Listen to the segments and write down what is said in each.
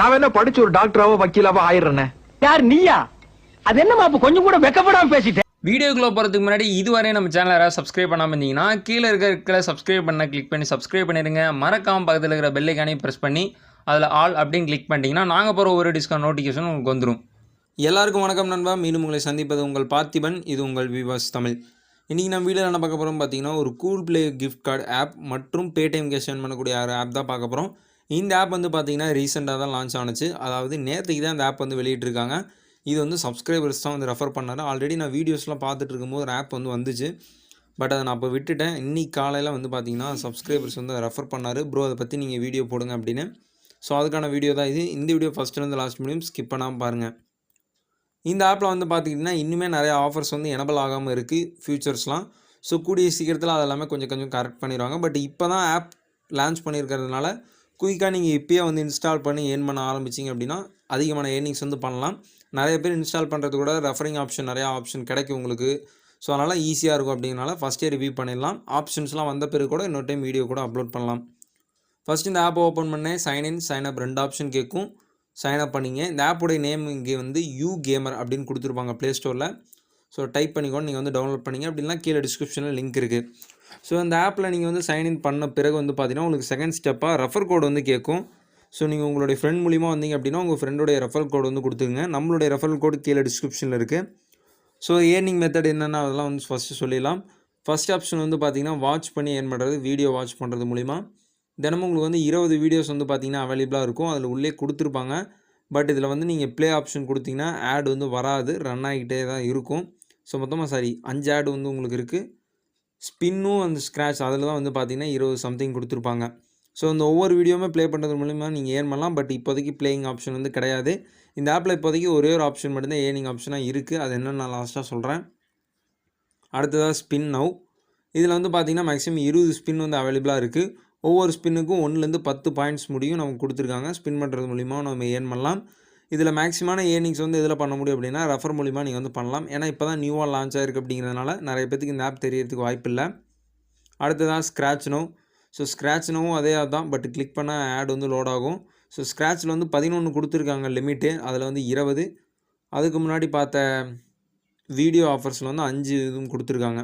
நான் என்ன படிச்சு ஒரு டாக்டராவோ வக்கீலாவோ ஆயிடுறேனே. யார் நீயா? அது என்னமா அப்ப கொஞ்சம் கூட வெக்கப்படாம பேசிட்டேன் வீடியோக்குள்ள போகிறதுக்கு முன்னாடி இதுவரை நம்ம சேனல் யாராவது சப்ஸ்கிரைப் பண்ணாமல் இருந்தீங்கன்னா கீழே இருக்க இருக்கிற சப்ஸ்கிரைப் பண்ண கிளிக் பண்ணி சப்ஸ்கிரைப் பண்ணிடுங்க மறக்காம பக்கத்தில் இருக்கிற பெல்லைக்கானையும் ப்ரெஸ் பண்ணி அதில் ஆல் அப்படின்னு கிளிக் பண்ணிட்டீங்கன்னா நாங்கள் போகிற ஒரு டிஸ்கவுண்ட் நோட்டிஃபிகேஷன் உங்களுக்கு வந்துடும் எல்லாருக்கும் வணக்கம் நண்பா. மீண்டும் உங்களை சந்திப்பது உங்கள் பார்த்திபன் இது உங்கள் விவாஸ் தமிழ். இன்றைக்கி நம்ம வீடியோவில் என்ன பார்க்க போகிறோம் பார்த்தீங்கன்னா ஒரு Google play gift card app மற்றும் பேடிஎம் கேஷ் பண்ணக்கூடிய ஆப் தான் பார்க்க போகிறோம் இந்த ஆப் வந்து பார்த்தீங்கன்னா ரீசெண்டாக தான் லான்ச் ஆனுச்சு. அதாவது நேற்றுக்கு தான் இந்த ஆப் வந்து வெளியிட்ருக்காங்க இது வந்து சப்ஸ்கிரைபர்ஸ் தான் வந்து ரெஃபர் பண்ணார் ஆல்ரெடி நான் வீடியோஸ்லாம் பார்த்துட்டு இருக்கும்போது ஒரு ஆப் வந்து வந்துச்சு. பட் அதை நான் அப்போ விட்டுட்டேன். இன்றைக்கி காலையில் வந்து பார்த்தீங்கன்னா சப்ஸ்கிரைபர்ஸ் வந்து ரெஃபர் பண்ணார். ப்ரோ அதை பற்றி நீங்கள் வீடியோ போடுங்க அப்படின்னு. ஸோ அதுக்கான வீடியோ தான் இது. இந்த வீடியோ ஃபஸ்ட்டுலேருந்து லாஸ்ட் முடியும். ஸ்கிப் பண்ணாமல் பாருங்கள் இந்த ஆப்பில் வந்து பார்த்திங்கன்னா இன்னுமே நிறைய ஆஃபர்ஸ் வந்து எனபிள் ஆகாமல் இருக்குது ஃபியூச்சர்ஸ்லாம் ஸோ கூடிய சீக்கிரத்தில் அதெல்லாமே கொஞ்சம் கொஞ்சம் கரெக்ட் பண்ணிடுவாங்க. பட் இப்போ தான் ஆப் லான்ச் பண்ணியிருக்கிறதுனால குயிக்காக நீங்கள் இப்போயே வந்து இன்ஸ்டால் பண்ணி ஏர்ன் பண்ண ஆரம்பிச்சிங்க அப்படின்னா அதிகமான ஏர்னிங்ஸ் வந்து பண்ணலாம். நிறைய பேர் இன்ஸ்டால் பண்ணுறது கூட ரெஃபரிங் ஆப்ஷன் நிறையா ஆப்ஷன் கிடைக்கும் உங்களுக்கு. ஸோ அதனால் ஈஸியாக இருக்கும் அப்படிங்கிறனால ஃபஸ்ட்டே ரிவ்யூ பண்ணிடலாம். ஆப்ஷன்ஸ்லாம் வந்த பிறகு கூட இன்னொரு டைம் வீடியோ கூட அப்லோட் பண்ணலாம். ஃபஸ்ட் இந்த ஆப் ஓப்பன் பண்ணேன். சைன் இன் சைன் அப் ரெண்டு ஆப்ஷன் கேட்கும். சைன் அப் பண்ணிங்க. இந்த ஆப்போடைய நேம் இங்கே வந்து யூ கேமர் அப்படின்னு கொடுத்துருப்பாங்க ப்ளே ஸ்டோரில் ஸோ டைப் பண்ணிக்கோன்னு நீங்கள் வந்து டவுன்லோட் பண்ணிங்க. அப்படின்னா கீழே டிஸ்கிரிப்ஷனில் லிங்க் இருக்குது ஸோ அந்த ஆப்பில் நீங்கள் வந்து சைன்இன் பண்ண பிறகு வந்து பார்த்தீங்கன்னா உங்களுக்கு செகண்ட் ஸ்டெப்பாக ரெஃபர் கோடு வந்து கேட்கும். ஸோ நீங்கள் உங்களுடைய ஃப்ரெண்ட் மூலிமா வந்தீங்க அப்படின்னா உங்கள் ஃப்ரெண்டோடைய ரெஃபரல் கோடு வந்து கொடுத்துருங்க நம்மளுடைய ரெஃபரல் கோடு கீழே டிஸ்கிரிப்ஷனில் இருக்குது ஸோ ஏர்னிங் மெத்தட் என்னென்ன அதெல்லாம் வந்து ஃபஸ்ட்டு சொல்லிடலாம். ஃபஸ்ட் ஆப்ஷன் வந்து பார்த்தீங்கன்னா வாட்ச் பண்ணி ஏர்ன் பண்ணுறது வீடியோ வாட்ச் பண்ணுறது மூலிமா தினமும் உங்களுக்கு வந்து இருபது வீடியோஸ் வந்து பார்த்தீங்கன்னா அவைலபிளாக இருக்கும். அதில் உள்ளே கொடுத்துருப்பாங்க. பட் இதில் வந்து நீங்கள் ப்ளே ஆப்ஷன் கொடுத்தீங்கன்னா ஆட் வந்து வராது. ரன் ஆகிட்டே தான் இருக்கும். ஸோ மொத்தமாக சாரி அஞ்சு ஆடு வந்து உங்களுக்கு இருக்குது ஸ்பின்னும் அந்த ஸ்க்ராட்ச் அதில் தான் வந்து பார்த்தீங்கன்னா இருபது சம்திங் கொடுத்துருப்பாங்க. ஸோ இந்த ஒவ்வொரு வீடியோவுமே ப்ளே பண்ணுறது மூலிமா நீங்கள் ஏர்ன் பண்ணலாம். பட் இப்போதைக்கு பிளேயிங் ஆப்ஷன் வந்து கிடையாது. இந்த ஆப்பில் இப்போதைக்கு ஒரே ஒரு ஆப்ஷன் மட்டும்தான் ஏர்னிங் ஆப்ஷனாக இருக்குது அது என்னன்னு நான் லாஸ்ட்டாக சொல்கிறேன் அடுத்ததாக ஸ்பின் நவ் இதில் வந்து பார்த்தீங்கன்னா மேக்ஸிமம் இருபது ஸ்பின் வந்து அவைலபிளாக இருக்குது ஒவ்வொரு ஸ்பின்னுக்கும் ஒன்றுலேருந்து பத்து பாயிண்ட்ஸ் முடியும் நமக்கு கொடுத்துருக்காங்க. ஸ்பின் பண்ணுறது மூலிமா நம்ம ஏர்ன் பண்ணலாம். இதில் மேக்ஸிமான ஏர்னிங்ஸ் வந்து இதில் பண்ண முடியும் அப்படின்னா ரெஃபர் மூலிமா நீங்கள் வந்து பண்ணலாம். ஏன்னா இப்போ தான் நியூவாக லான்ச் ஆயிருக்கு அப்படிங்கிறதுனால நிறைய பேத்துக்கு இந்த ஆப் தெரியறதுக்கு வாய்ப்பு இல்லை. அடுத்ததான் ஸ்க்ராட்ச் நோ ஸோ ஸ்க்ராட்ச் நோவும் அதே தான். பட் கிளிக் பண்ண ஆட் வந்து லோட் ஆகும். ஸோ ஸ்க்ராட்ச்சில் வந்து பதினொன்று கொடுத்துருக்காங்க லிமிட்டு அதில் வந்து இருபது. அதுக்கு முன்னாடி பார்த்த வீடியோ ஆஃபர்ஸில் வந்து அஞ்சு இதுவும் கொடுத்துருக்காங்க.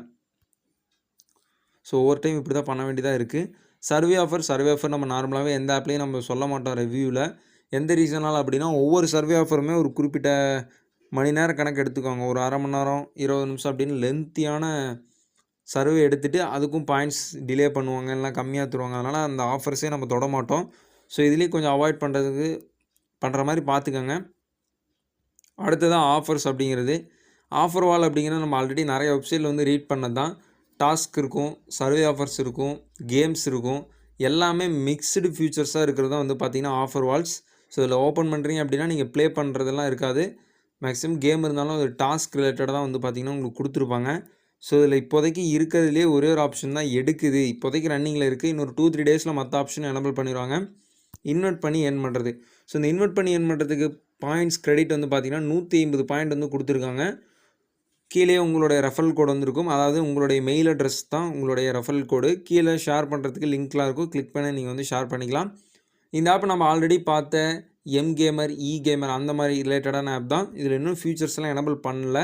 ஸோ ஒவ்வொரு டைம் இப்படி தான் பண்ண வேண்டியதாக இருக்குது சர்வே ஆஃபர் சர்வே ஆஃபர் நம்ம நார்மலாகவே எந்த ஆப்லேயும் நம்ம சொல்ல மாட்டோம் ரிவ்யூவில் எந்த ரீசனால் அப்படின்னா ஒவ்வொரு சர்வே ஆஃபருமே ஒரு குறிப்பிட்ட மணி நேரம் கணக்கு எடுத்துக்கோங்க. ஒரு அரை மணி நேரம் இருபது நிமிஷம் அப்படின்னு லென்த்தியான சர்வே எடுத்துகிட்டு அதுக்கும் பாயிண்ட்ஸ் டிலே பண்ணுவாங்க எல்லாம் கம்மியாக தருவாங்க. அதனால் அந்த ஆஃபர்ஸே நம்ம தொட மாட்டோம். ஸோ இதுலேயும் கொஞ்சம் அவாய்ட் பண்ணுறதுக்கு பண்ணுற மாதிரி பார்த்துக்கோங்க. அடுத்ததான் ஆஃபர்ஸ் அப்படிங்கிறது. ஆஃபர் வால் அப்படிங்கிறது நம்ம ஆல்ரெடி நிறைய வெப்சைட்டில் வந்து ரீட் பண்ணது தான் டாஸ்க் இருக்கும் சர்வே ஆஃபர்ஸ் இருக்கும் கேம்ஸ் இருக்கும். எல்லாமே மிக்ஸ்டு ஃபியூச்சர்ஸாக இருக்கிறது தான் வந்து பார்த்திங்கன்னா ஆஃபர் வால்ஸ் ஸோ இதில் ஓப்பன் பண்ணுறீங்க அப்படின்னா நீங்கள் ப்ளே பண்ணுறதெல்லாம் இருக்காது. மேக்ஸிமம் கேம் இருந்தாலும் அது டாஸ்க் ரிலேட்டடாக தான் வந்து பார்த்திங்கன்னா உங்களுக்கு கொடுத்துருப்பாங்க. ஸோ இதில் இப்போதைக்கு இருக்கிறதுலே ஒரே ஒரு ஆப்ஷன் தான் எடுக்குது. இப்போதைக்கு ரன்னிங்கில் இருக்குது இன்னொரு டூ த்ரீ டேஸில் மற்ற ஆப்ஷன் எனபிள் பண்ணிடுவாங்க. இன்வெர்ட் பண்ணி ஏர்ன் பண்ணுறது ஸோ இந்த இன்வெர்ட் பண்ணி ஏர்ன் பண்ணுறதுக்கு பாயிண்ட்ஸ் கிரெடிட் வந்து பார்த்திங்கன்னா நூற்றி ஐம்பது பாயிண்ட் வந்து கொடுத்துருக்காங்க. கீழே உங்களுடைய ரெஃபரல் கோடு வந்திருக்கும். அதாவது உங்களுடைய மெயில் அட்ரஸ் தான் உங்களுடைய ரெஃபரல் கோடு கீழே ஷேர் பண்ணுறதுக்கு லிங்க்லாம் இருக்கும். கிளிக் பண்ணி நீங்கள் வந்து ஷேர் பண்ணிக்கலாம். இந்த ஆப் நம்ம ஆல்ரெடி பார்த்த எம் கேமர் இ கேமர் அந்த மாதிரி ரிலேட்டடான ஆப் தான். இதில் இன்னும் ஃபியூச்சர்ஸ்லாம் எனபிள் பண்ணல.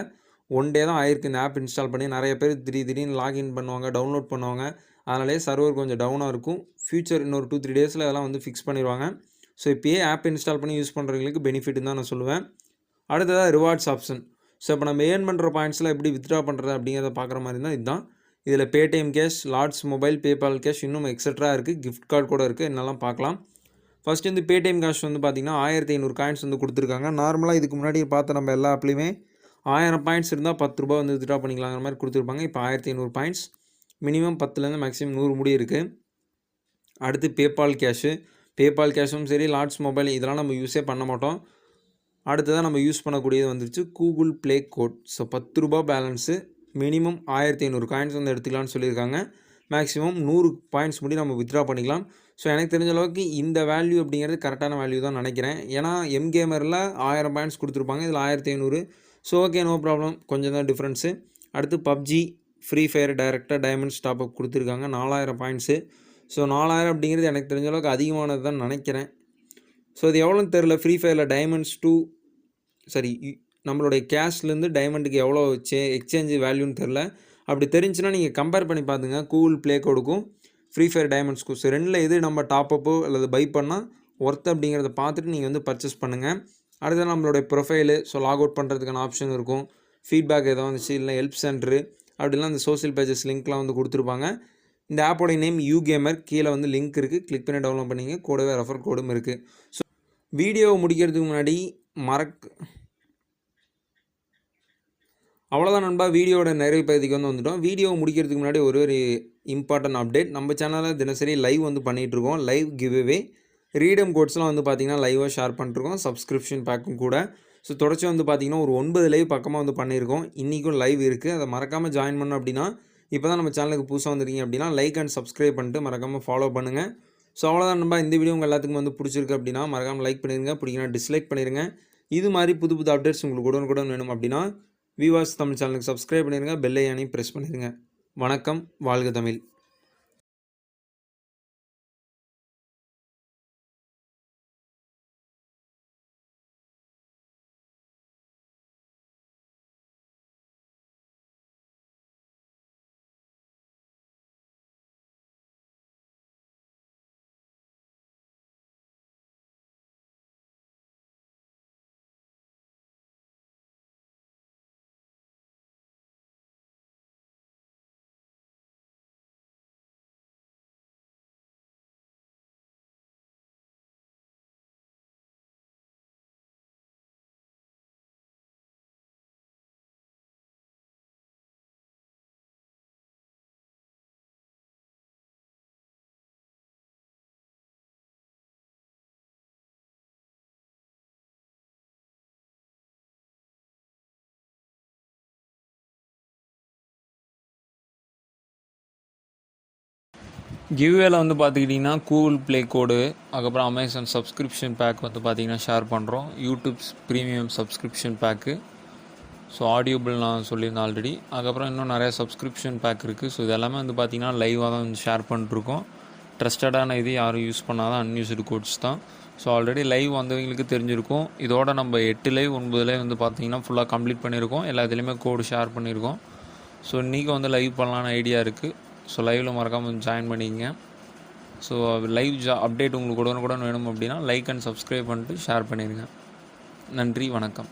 ஒன் டே தான் ஆயிருக்கு இந்த ஆப் இன்ஸ்டால் பண்ணி. நிறைய பேர் திடீர் திடீர்னு லாகின் பண்ணுவாங்க டவுன்லோட் பண்ணுவாங்க. அதனாலே சர்வர் கொஞ்சம் டவுனாக இருக்கும். ஃபியூச்சர் இன்னொரு டூ த்ரீ டேஸில் அதெல்லாம் வந்து ஃபிக்ஸ் பண்ணிடுவாங்க. ஸோ இப்போயே ஆப் இன்ஸ்டால் பண்ணி யூஸ் பண்ணுறவங்களுக்கு பெனிஃபிட்னு தான் நான் சொல்லுவேன். அடுத்ததாக ரிவார்ட்ஸ் ஆப்ஷன் ஸோ இப்போ நம்ம ஏர்ன் பண்ணுற பாயிண்ட்ஸ்லாம் எப்படி வித்ட்ரா பண்ணுறது அப்படிங்கிறத பார்க்குற மாதிரி தான் இதுதான். இதில் Paytm cash lords mobile PayPal cash இன்னும் எக்ஸட்ரா இருக்குது கிஃப்ட் கார்டு கூட இருக்குது என்னெல்லாம் பார்க்கலாம். ஃபஸ்ட்டு வந்து பேடிஎம் கேஷ் வந்து பார்த்திங்கன்னா ஆயிரத்தி ஐநூறு காயின்ஸ் வந்து கொடுத்துருக்காங்க. நார்மலாக இதுக்கு முன்னாடி பார்த்த நம்ம எல்லா ஆப்லேயுமே ஆயிரம் பாயிண்ட்ஸ் இருந்தால் பத்து ரூபா வந்து வித்ட்ரா பண்ணிக்கலாங்கிற மாதிரி கொடுத்துருப்பாங்க. இப்போ ஆயிரத்தி ஐநூறு பாயிண்ட்ஸ் மினிமம் பத்துலேருந்து மேக்ஸிமம் நூறு முடி இருக்குது அடுத்து பேபால் கேஷு பேபால் கேஷும் சரி லார்ட்ஸ் மொபைல் இதெல்லாம் நம்ம யூஸே பண்ண மாட்டோம். அடுத்ததாக நம்ம யூஸ் பண்ணக்கூடியது வந்துருச்சு கூகுள் ப்ளே கோட் ஸோ பத்து ரூபா பேலன்ஸு மினிமம் ஆயிரத்தி ஐநூறு காயின்ஸ் வந்து எடுத்துக்கலாம்னு சொல்லியிருக்காங்க. மேக்ஸிமம் நூறு பாயிண்ட்ஸ் முடி நம்ம வித்ட்ரா பண்ணிக்கலாம். ஸோ எனக்கு தெரிஞ்ச அளவுக்கு இந்த வேல்யூ அப்படிங்கிறது கரெக்டான வேல்யூ தான் நினைக்கிறேன். ஏன்னா எம் கேமரில் ஆயிரம் பாயிண்ட்ஸ் கொடுத்துருப்பாங்க. இதில் ஆயிரத்தி ஐநூறு. ஸோ ஓகே நோ ப்ராப்ளம் கொஞ்சம் தான் டிஃப்ரென்ஸு அடுத்து பப்ஜி ஃப்ரீ ஃபயர் டைரெக்டாக டைமண்ட்ஸ் டாப்அப் கொடுத்துருக்காங்க. நாலாயிரம் பாயிண்ட்ஸு ஸோ நாலாயிரம் அப்படிங்கிறது எனக்கு தெரிஞ்ச அளவுக்கு அதிகமானது தான் நினைக்கிறேன். ஸோ இது எவ்வளோன்னு தெரில ஃப்ரீ ஃபயரில் டைமண்ட்ஸ் டூ சரி இ- நம்மளுடைய கேஷ்லேருந்து டைமண்டுக்கு எவ்வளோ சே எக்ஸ்சேஞ்சு வேல்யூன்னு தெரில அப்படி தெரிஞ்சுன்னா நீங்கள் கம்பேர் பண்ணி பார்த்துங்க கூகுள் ப்ளே கோடுக்கும். ஃப்ரீ ஃபயர் டைமண்ட்ஸ் கோர்ஸ் ரெண்டில் எது நம்ம டாப்அப்போ அல்லது பை பண்ணால் ஒர்த் அப்படிங்கிறத பார்த்துட்டு நீங்கள் வந்து பர்ச்சேஸ் பண்ணுங்கள் அடுத்து நம்மளுடைய ப்ரொஃபைலு ஸோ லாக் அவுட் பண்ணுறதுக்கான ஆப்ஷன் இருக்கும். ஃபீட்பேக் எதாவது வந்துச்சு இல்லை ஹெல்ப் சென்டரு அப்படிலாம் அந்த சோஷியல் பேஜஸ் லிங்க்லாம் வந்து கொடுத்துருப்பாங்க. இந்த ஆப்போடைய நேம் யூ கேமர் கீழே வந்து லிங்க் இருக்குது கிளிக் பண்ணி டவுன்லோட் பண்ணிங்க. கூடவே ரெஃபர் கோடும் இருக்குது ஸோ வீடியோவை முடிக்கிறதுக்கு முன்னாடி மறக் அவ்வளோதான் நண்பா வீடியோட நிறைவு பகுதிக்கு வந்து வந்துட்டோம். வீடியோ முடிக்கிறதுக்கு முன்னாடி ஒரு ஒரு இம்பார்ட்டன்ட் அப்டேட் நம்ம சேனலில் தினசரி லைவ் வந்து பண்ணிகிட்ருக்கோம் லைவ் கிவ்வே ரீடம் கோட்ஸ்லாம் வந்து பார்த்திங்கன்னா லைவாக ஷேர் பண்ணிருக்கோம் சப்ஸ்கிரிப்ஷன் பேக்கும் கூட. ஸோ தொடர்ச்சி வந்து பார்த்திங்கன்னா ஒரு ஒன்பது லைவ் பக்கமாக வந்து பண்ணியிருக்கோம். இன்றைக்கும் லைவ் இருக்குது அதை மறக்காமல் ஜாயின் பண்ணோம் அப்படின்னா இப்போ தான் நம்ம சேனலுக்கு புதுசாக வந்திருக்கீங்க அப்படின்னா லைக் அண்ட் சப்ஸ்கிரைப் பண்ணிட்டு மறக்காமல் ஃபாலோ பண்ணுங்கள் ஸோ அவ்வளோதான் நண்பா. இந்த வீடியோ உங்கள் எல்லாத்துக்கும் வந்து பிடிச்சிருக்கு அப்படின்னா மறக்காமல் லைக் பண்ணிடுங்க பிடிக்கணும் டிஸ்லைக் பண்ணிடுங்க இது மாதிரி புது புது அப்டேட்ஸ் உங்களுக்கு உடனுக்குடன் வேணும் அப்படின்னா விவாஸ் தமிழ் சேனலுக்கு சப்ஸ்கிரைப் பண்ணிடுங்க பெல் ப்ரெஸ் பண்ணிடுங்க வணக்கம் வாழ்க தமிழ். கிவ்வேல வந்து பார்த்துக்கிட்டிங்கன்னா கூகுள் ப்ளே கோடு அதுக்கப்புறம் அமேசான் சப்ஸ்கிரிப்ஷன் பேக் வந்து பார்த்திங்கன்னா ஷேர் பண்ணுறோம் YouTube's premium subscription pack so Audible நான் சொல்லியிருந்தேன் ஆல்ரெடி அதுக்கப்புறம் இன்னும் நிறைய சப்ஸ்கிரிப்ஷன் பேக் இருக்குது ஸோ இது எல்லாமே வந்து பார்த்திங்கன்னா லைவாக தான் வந்து ஷேர் பண்ணிட்டுருக்கோம். ட்ரஸ்டடான இது யாரும் யூஸ் பண்ணாதான் அன்யூஸ்டு கோட்ஸ் தான். ஸோ ஆல்ரெடி லைவ் வந்தவங்களுக்கு தெரிஞ்சிருக்கும். இதோட நம்ம எட்டு லைவ் ஒன்பது லைவ் வந்து பார்த்திங்கன்னா ஃபுல்லாக கம்ப்ளீட் பண்ணியிருக்கோம். எல்லாத்துலேயுமே கோடு ஷேர் பண்ணியிருக்கோம். ஸோ இன்றைக்கி வந்து லைவ் பண்ணலான்னு ஐடியா இருக்குது ஸோ லைவில் மறக்காமல் ஜாயின் பண்ணிக்கங்க. ஸோ லைவ் ஜா அப்டேட் உங்களுக்கு உடனுக்குடன் வேணும் அப்படின்னா லைக் அண்ட் சப்ஸ்கிரைப் பண்ணிட்டு ஷேர் பண்ணிடுங்க. நன்றி வணக்கம்.